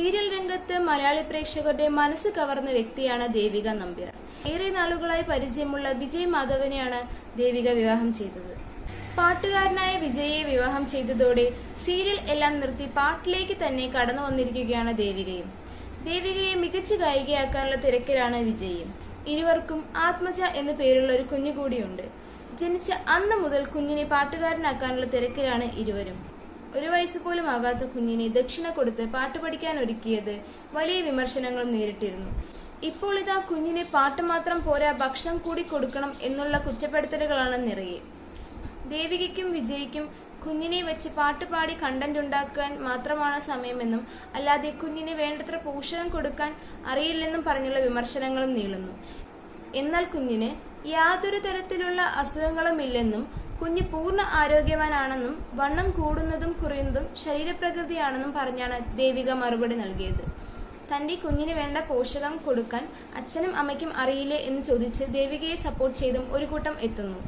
Serial രംഗത്ത് മലയാളി പ്രേക്ഷകരുടെ മനസ്സ് കവർന്ന വ്യക്തിയാണ് ദേവിക നമ്പ്യാർ. ഏറെ നാളുകളായി പരിചയമുള്ള വിജയ് മാധവനെയാണ് ദേവിക വിവാഹം ചെയ്തത്. പാട്ടുകാരനായ വിജയെ വിവാഹം ചെയ്തതോടെ സീരിയൽ എല്ലാം നിർത്തി പാട്ടിലേക്ക് തന്നെ കടന്നു വന്നിരിക്കുകയാണ് ദേവികയും. ദേവികയെ മികച്ച ഗായികയാക്കാനുള്ള തിരക്കിലാണ് വിജയും. ഇരുവർക്കും ആത്മജ എന്ന പേരുള്ള ഒരു കുഞ്ഞു കൂടിയുണ്ട്. ജനിച്ച അന്ന് മുതൽ കുഞ്ഞിനെ പാട്ടുകാരനാക്കാനുള്ള തിരക്കിലാണ് ഇരുവരും. ഒരു വയസ്സ് പോലും ആകാത്ത കുഞ്ഞിനെ ദക്ഷിണ കൊടുത്ത് പാട്ട് പഠിക്കാൻ ഒരുക്കിയത് വലിയ വിമർശനങ്ങളും നേരിട്ടിരുന്നു. ഇപ്പോൾ ഇതാ കുഞ്ഞിനെ പാട്ട് മാത്രം പോരാ ഭക്ഷണം കൂടി കൊടുക്കണം എന്നുള്ള കുറ്റപ്പെടുത്തലുകളാണ് നിറയെ. ദേവികയ്ക്കും വിജയിക്കും കുഞ്ഞിനെ വെച്ച് പാട്ട് പാടി കണ്ടന്റ് ഉണ്ടാക്കാൻ മാത്രമാണ് സമയമെന്നും അല്ലാതെ കുഞ്ഞിന് വേണ്ടത്ര പോഷകം കൊടുക്കാൻ അറിയില്ലെന്നും പറഞ്ഞുള്ള വിമർശനങ്ങളും നീളുന്നു. എന്നാൽ കുഞ്ഞിന് യാതൊരു തരത്തിലുള്ള അസുഖങ്ങളുമില്ലെന്നും കുഞ്ഞ് പൂർണ ആരോഗ്യവാനാണെന്നും വണ്ണം കൂടുന്നതും കുറയുന്നതും ശരീരപ്രകൃതിയാണെന്നും പറഞ്ഞാണ് ദേവിക മറുപടി നൽകിയത്. തന്റെ കുഞ്ഞിന് വേണ്ട പോഷകം കൊടുക്കാൻ അച്ഛനും അമ്മയ്ക്കും അറിയില്ലേ എന്ന് ചോദിച്ച് ദേവികയെ സപ്പോർട്ട് ചെയ്തും ഒരു കൂട്ടം എത്തുന്നു.